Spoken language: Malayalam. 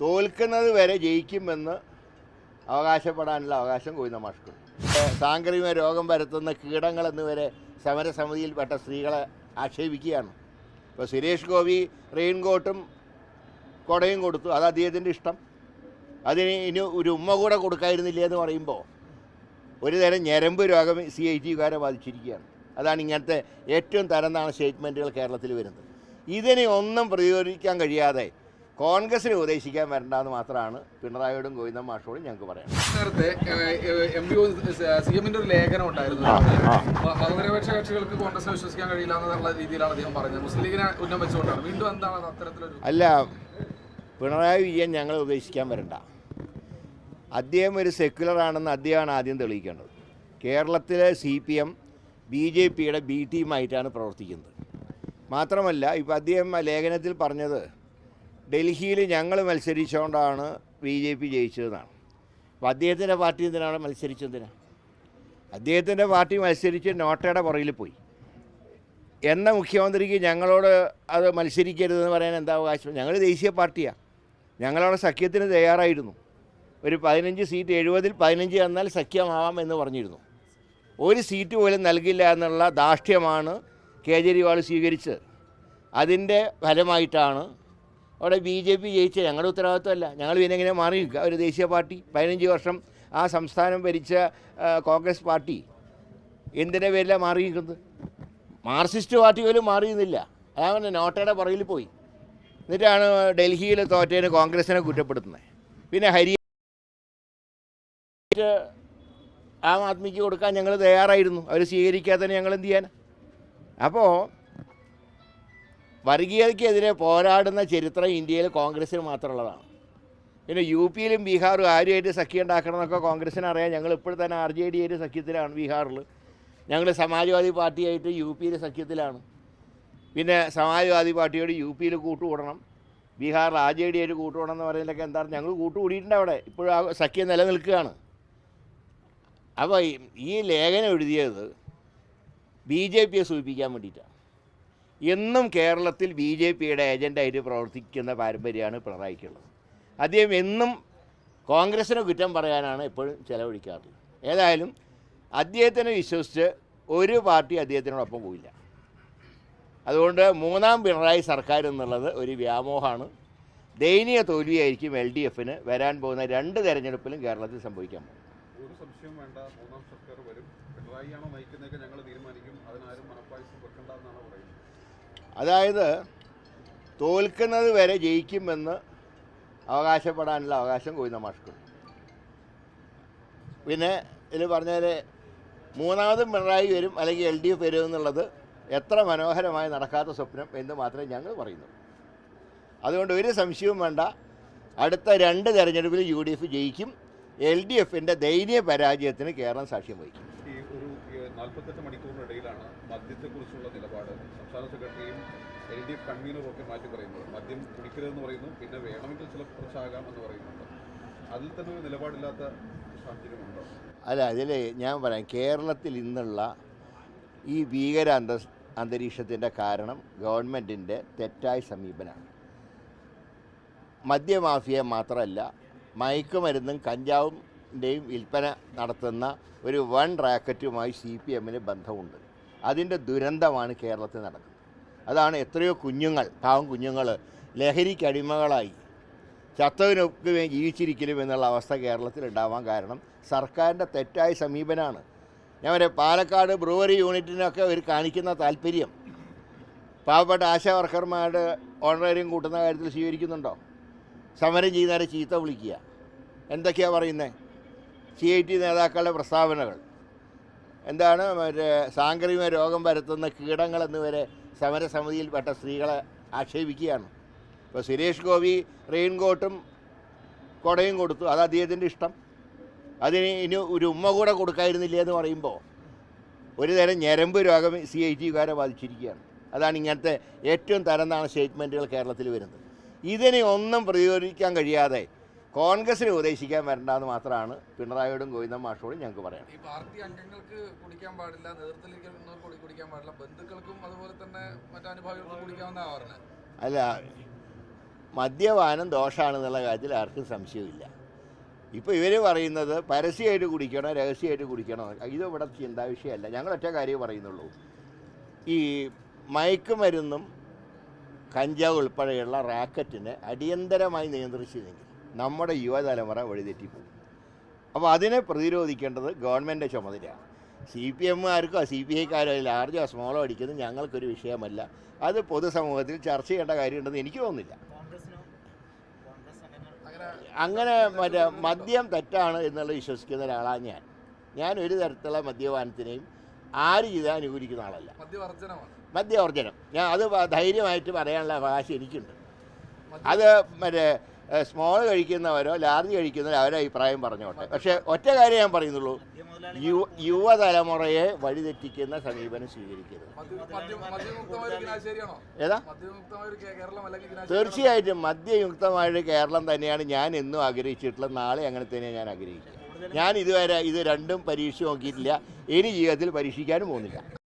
തോൽക്കുന്നത് വരെ ജയിക്കുമെന്ന് അവകാശപ്പെടാനുള്ള അവകാശം കോയിന്ന മാഷ്ക്ക്. സാങ്കരിക രോഗം പരത്തുന്ന കീടങ്ങൾ എന്നിവരെ സമരസമിതിയിൽപ്പെട്ട സ്ത്രീകളെ ആക്ഷേപിക്കുകയാണ്. ഇപ്പോൾ സുരേഷ് ഗോപി റെയിൻകോട്ടും കൊടയും കൊടുത്തു. അത് അദ്ദേഹത്തിന്റെ ഇഷ്ടം. അതിന് ഇനി ഒരു ഉമ്മ കൂടെ കൊടുക്കായിരുന്നില്ല എന്ന് പറയുമ്പോൾ ഒരു തരം ഞരമ്പ് രോഗം സി ഐ ടിക്കാരെ ബാധിച്ചിരിക്കുകയാണ്. അതാണ് ഇങ്ങനത്തെ ഏറ്റവും തരംതാണ സ്റ്റേറ്റ്മെന്റുകൾ കേരളത്തിൽ വരുന്നത്. ഇതിനെ ഒന്നും പ്രതിരോധിക്കാൻ കഴിയാതെ കോൺഗ്രസിനെ ഉപദേശിക്കാൻ വരണ്ടെന്ന് മാത്രമാണ് പിണറായിയോടും ഗോവിന്ദൻ മാഷോടും ഞങ്ങൾക്ക് പറയാം നേരത്തെ എം പി സി എമ്മിന്റെ ഒരു ലേഖനം ഉണ്ടായിരുന്നു. മതനിരപേക്ഷ കക്ഷികൾക്ക് കോൺഗ്രസിനെ വിശ്വസിക്കാൻ കഴിയില്ല എന്നുള്ള രീതിയിലാണ് അദ്ദേഹം പറഞ്ഞത്. മുസ്ലിം ലീഗിനെ ഉന്നം വെച്ചുകൊണ്ടാണ്. വീണ്ടും എന്താണ് അത് അത്തരത്തിലൊരു അല്ല പിണറായി വിജയൻ ഞങ്ങൾ ഉപദേശിക്കാൻ വരണ്ട. അദ്ദേഹം ഒരു സെക്യുലർ ആണെന്ന് അദ്ദേഹമാണ് ആദ്യം തെളിയിക്കേണ്ടത്. കേരളത്തിലെ C P M B J പിയുടെ ബി ടീമായിട്ടാണ് പ്രവർത്തിക്കുന്നത്. മാത്രമല്ല ഇപ്പോൾ അദ്ദേഹം ലേഖനത്തിൽ പറഞ്ഞത് ഡൽഹിയിൽ ഞങ്ങൾ മത്സരിച്ചുകൊണ്ടാണ് ബി ജെ പി ജയിച്ചതെന്നാണ്. അപ്പോൾ അദ്ദേഹത്തിന്റെ പാർട്ടി എന്തിനാണ് മത്സരിച്ചതിനാ അദ്ദേഹത്തിന്റെ പാർട്ടി മത്സരിച്ച് നോട്ടയുടെ പുറകിൽ പോയി. എന്ന മുഖ്യമന്ത്രിക്ക് ഞങ്ങളോട് അത് മത്സരിക്കരുതെന്ന് പറയാൻ എന്താ അവകാശം? ഞങ്ങൾ ദേശീയ പാർട്ടിയാണ് ഞങ്ങളവിടെ സഖ്യത്തിന് തയ്യാറായിരുന്നു. ഒരു പതിനഞ്ച് സീറ്റ് എഴുപതിൽ പതിനഞ്ച് തന്നാൽ സഖ്യമാവാം എന്ന് പറഞ്ഞിരുന്നു. ഒരു സീറ്റ് പോലും നൽകില്ല എന്നുള്ള ധാർഷ്ട്യമാണ് കേജ്രിവാൾ സ്വീകരിച്ചത്. അതിന്റെ ഫലമായിട്ടാണ് അവിടെ ബി ജെ പി ജയിച്ച ഞങ്ങളുടെ ഉത്തരവാദിത്വമല്ല. ഞങ്ങൾ പിന്നെ ഇങ്ങനെ മാറി നിൽക്കുക. ഒരു ദേശീയ പാർട്ടി പതിനഞ്ച് വർഷം ആ സംസ്ഥാനം ഭരിച്ച കോൺഗ്രസ് പാർട്ടി എന്തിന്റെ പേരിലാണ് മാറി നിൽക്കുന്നത്? മാർക്സിസ്റ്റ് പാർട്ടി പോലും മാറിയുന്നില്ല അതാണ് നോട്ടയുടെ പുറകിൽ പോയി. എന്നിട്ടാണ് ഡൽഹിയിൽ തോറ്റേന് കോൺഗ്രസിനെ കുറ്റപ്പെടുത്തുന്നത്. പിന്നെ ഹരി ആം ആദ്മിക്ക് കൊടുക്കാൻ ഞങ്ങൾ തയ്യാറായിരുന്നു. അവർ സ്വീകരിക്കാത്തതിന് ഞങ്ങൾ എന്ത് ചെയ്യാൻ അപ്പോൾ വർഗീയതയ്ക്കെതിരെ പോരാടുന്ന ചരിത്രം ഇന്ത്യയിൽ കോൺഗ്രസ്സിന് മാത്രമുള്ളതാണ്. പിന്നെ യു പിയിലും ബീഹാറും ആരുമായിട്ട് സഖ്യം ഉണ്ടാക്കണം എന്നൊക്കെ കോൺഗ്രസ്സിന് അറിയാം. ഞങ്ങൾ ഇപ്പോൾ തന്നെ ആർ ജെ ഡി ആയിട്ട് സഖ്യത്തിലാണ് ബീഹാറിൽ. ഞങ്ങൾ സമാജ്വാദി പാർട്ടിയായിട്ട് യു പിയിൽ സഖ്യത്തിലാണ്. പിന്നെ സമാജ്വാദി പാർട്ടിയോട് യു പിയിൽ കൂട്ടുകൂടണം. ബീഹാറിൽ ആർ ജെ ഡി ആയിട്ട് കൂട്ടുകൂടണം എന്ന് പറയുന്നതൊക്കെ എന്താണ്? ഞങ്ങൾ കൂട്ടുകൂടിയിട്ടുണ്ട് അവിടെ. ഇപ്പോഴും ആ സഖ്യം നിലനിൽക്കുകയാണ്. അപ്പോൾ ഈ ലേഖനം എഴുതിയത് ബി ജെ പിയെ സൂചിപ്പിക്കാൻ വേണ്ടിയിട്ടാണ്. എന്നും കേരളത്തിൽ ബി ജെ പിയുടെ ഏജന്റായിട്ട് പ്രവർത്തിക്കുന്ന പാരമ്പര്യമാണ് പിണറായിക്കുള്ളത് അദ്ദേഹം എന്നും കോൺഗ്രസിനെ കുറ്റം പറയാനാണ് എപ്പോഴും ചെലവഴിക്കാറുള്ളത്. ഏതായാലും അദ്ദേഹത്തിനെ വിശ്വസിച്ച് ഒരു പാർട്ടി അദ്ദേഹത്തിനോടൊപ്പം പോയില്ല അതുകൊണ്ട് മൂന്നാം പിണറായി സർക്കാർ എന്നുള്ളത് ഒരു വ്യാമോഹമാണ്. ദയനീയ തോൽവിയായിരിക്കും എൽ ഡി എഫിന് വരാൻ പോകുന്ന രണ്ട് തെരഞ്ഞെടുപ്പിലും കേരളത്തിൽ സംഭവിക്കാൻ പോകും ഒരു സംശയം വേണ്ട. മൂന്നാം സർക്കാർ വരും. പിണറായിയാണോ നയിക്കുന്നതൊക്കെ ഞങ്ങൾ തീരുമാനിക്കും. അതിനാരും മനപ്പായസം വെക്കണ്ടെന്നാണ് പറയുന്നത്. അതായത് തോൽക്കുന്നത് വരെ ജയിക്കുമെന്ന് അവകാശപ്പെടാനുള്ള അവകാശം കോയിന്ന മാഷ്ക്ക്. പിന്നെ ഇതിൽ പറഞ്ഞാൽ മൂന്നാമതും പിണറായി വരും അല്ലെങ്കിൽ എൽ ഡി എഫ് വരും എന്നുള്ളത് എത്ര മനോഹരമായി നടക്കാത്ത സ്വപ്നം എന്ന് മാത്രമേ ഞങ്ങൾ പറയുന്നു. അതുകൊണ്ട് ഒരു സംശയവും വേണ്ട. അടുത്ത രണ്ട് തെരഞ്ഞെടുപ്പിൽ യു ഡി എഫ് ജയിക്കും. എൽ ഡി എഫിന്റെ ദയനീയ പരാജയത്തിന് കേരളം സാക്ഷ്യം വഹിക്കും. നാൽപ്പത്തെട്ട് മണിക്കൂറിനിടയിലാണ് മദ്യത്തെക്കുറിച്ചുള്ള നിലപാട്. സംസ്ഥാന സെക്രട്ടറിയും എൽ ഡി എഫ് കൺവീനറും ഒക്കെ മാറ്റി പറയുന്നത്. മദ്യം കുടിക്കരുതെന്ന് പറയുന്നു. പിന്നെ വേണമെങ്കിൽ ചില കുറച്ചാകാം എന്ന് പറയുന്നുണ്ട്. അതിൽ തന്നെ ഒരു നിലപാടില്ലാത്ത സാഹചര്യമുണ്ടോ? അല്ല അതിൽ ഞാൻ പറയാം കേരളത്തിൽ ഇന്നുള്ള ഈ ഭീകര അന്ത അന്തരീക്ഷത്തിന്റെ കാരണം ഗവൺമെന്റിന്റെ തെറ്റായ സമീപനമാണ്. മദ്യമാഫിയ മാത്രമല്ല മയക്കുമരുന്നും കഞ്ചാവിന്റെയും വിൽപ്പന നടത്തുന്ന ഒരു വൺ റാക്കറ്റുമായി സി പി എമ്മിന് ബന്ധമുണ്ട്. അതിന്റെ ദുരന്തമാണ് കേരളത്തിൽ നടക്കുന്നത്. അതാണ് എത്രയോ കുഞ്ഞുങ്ങൾ പാവം കുഞ്ഞുങ്ങൾ ലഹരിക്ക് അടിമകളായി ചത്തതിനൊക്കെ വേണ്ടി ജീവിച്ചിരിക്കലും എന്നുള്ള അവസ്ഥ കേരളത്തിൽ ഉണ്ടാവാൻ കാരണം സർക്കാരിന്റെ തെറ്റായ സമീപനമാണ്. ഞാൻ പറയാം പാലക്കാട് ബ്രൂവറി യൂണിറ്റിനൊക്കെ ഒരു കാണിക്കുന്ന താല്പര്യം. പാവപ്പെട്ട ആശാ വർക്കർമാരുടെ ഓണറേറിയം കൂട്ടുന്ന കാര്യത്തിൽ സ്വീകരിക്കുന്നുണ്ടോ? സമരം ചെയ്യുന്നവരെ ചീത്ത വിളിക്കുക. എന്തൊക്കെയാണ് പറയുന്നത് സി ഐ ടി നേതാക്കളുടെ പ്രസ്താവനകൾ. എന്താണ് മറ്റേ സാംക്രമിക രോഗം വരുത്തുന്ന കീടങ്ങൾ എന്നിവരെ സമരസമിതിയിൽപ്പെട്ട സ്ത്രീകളെ ആക്ഷേപിക്കുകയാണ്. ഇപ്പോൾ സുരേഷ് ഗോപി റെയിൻകോട്ടും കൊടയും കൊടുത്തു. അത് അദ്ദേഹത്തിന്റെ ഇഷ്ടം. അതിന് ഇനി ഒരു ഉമ്മ കൂടെ കൊടുക്കായിരുന്നില്ല എന്ന് പറയുമ്പോൾ ഒരു തരം ഞരമ്പ് രോഗം സി ഐ ടിക്കാരെ ബാധിച്ചിരിക്കുകയാണ്. അതാണ് ഇങ്ങനത്തെ ഏറ്റവും തരം സ്റ്റേറ്റ്മെന്റുകൾ കേരളത്തിൽ വരുന്നത്. ഇതിനെ ഒന്നും പ്രതിരോധിക്കാൻ കഴിയാതെ കോൺഗ്രസിനെ ഉപദേശിക്കാൻ വരണ്ടെന്ന് മാത്രമാണ് പിണറായിയോടും ഗോവിന്ദൻ മാഷോടും ഞങ്ങൾക്ക് പറയാം ഈ പാർട്ടി അംഗങ്ങൾക്ക് കുടിക്കാൻ പാടില്ല നേതൃത്വത്തിലിരിക്കുന്നവർക്ക് കുടിക്കാൻ പാടില്ല. ബന്ധുക്കൾക്കും അതുപോലെ തന്നെ കുടിക്കാവുന്ന അല്ല മദ്യപാനം ദോഷമാണെന്നുള്ള കാര്യത്തിൽ ആർക്കും സംശയമില്ല ഇപ്പോൾ ഇവർ പറയുന്നത് പരസ്യമായിട്ട് കുടിക്കണോ രഹസ്യമായിട്ട് കുടിക്കണോ? ഇത് ഇവിടെ ചിന്താ വിഷയമല്ല. ഞങ്ങൾ ഒറ്റ കാര്യം പറയുന്നുള്ളൂ. ഈ മയക്കുമരുന്നും കഞ്ചാവ് ഉൾപ്പെടെയുള്ള റാക്കറ്റിനെ അടിയന്തരമായി നിയന്ത്രിച്ചില്ലെങ്കിൽ നമ്മുടെ യുവതലമുറ വഴിതെറ്റിപ്പോകും. അപ്പോൾ അതിനെ പ്രതിരോധിക്കേണ്ടത് ഗവൺമെന്റ് ചുമതലയാണ്. സി പി എമ്മുകാർക്കോ സി പി ഐക്കാരോ ലാർജോ സ്മോളോ അടിക്കുന്നത് ഞങ്ങൾക്കൊരു വിഷയമല്ല. അത് പൊതുസമൂഹത്തിൽ ചർച്ച ചെയ്യേണ്ട കാര്യമുണ്ടെന്ന് എനിക്ക് തോന്നുന്നില്ല. അങ്ങനെ മറ്റേ മദ്യം തെറ്റാണ് എന്നുള്ളത് വിശ്വസിക്കുന്ന ഒരാളാണ് ഞാൻ. ഞാൻ ഒരു തരത്തിലുള്ള മദ്യപാനത്തിനെയും ആര് ചെയ്താൽ അനുകൂലിക്കുന്ന ആളല്ല. മദ്യവർജനം. ഞാൻ അത് ധൈര്യമായിട്ട് പറയാനുള്ള അവകാശം എനിക്കുണ്ട്. അത് മറ്റേ സ്മോൾ കഴിക്കുന്നവരോ ലാർജ് കഴിക്കുന്നവരോ അവരെ അഭിപ്രായം പറഞ്ഞോട്ടെ. പക്ഷേ ഒറ്റ കാര്യം ഞാൻ പറയുന്നുള്ളൂ. യുവതലമുറയെ വഴിതെറ്റിക്കുന്ന സമീപനം സ്വീകരിക്കരുത്. ഏതാ? തീർച്ചയായിട്ടും മദ്യയുക്തമായ കേരളം തന്നെയാണ് ഞാൻ എന്നും ആഗ്രഹിച്ചിട്ടുള്ളത് നാളെ അങ്ങനെ തന്നെയാണ് ഞാൻ ആഗ്രഹിക്കുക. ഞാൻ ഇതുവരെ ഇത് രണ്ടും പരീക്ഷിച്ച് നോക്കിയിട്ടില്ല. ഇനി ജീവിതത്തിൽ പരീക്ഷിക്കാനും പോകുന്നില്ല.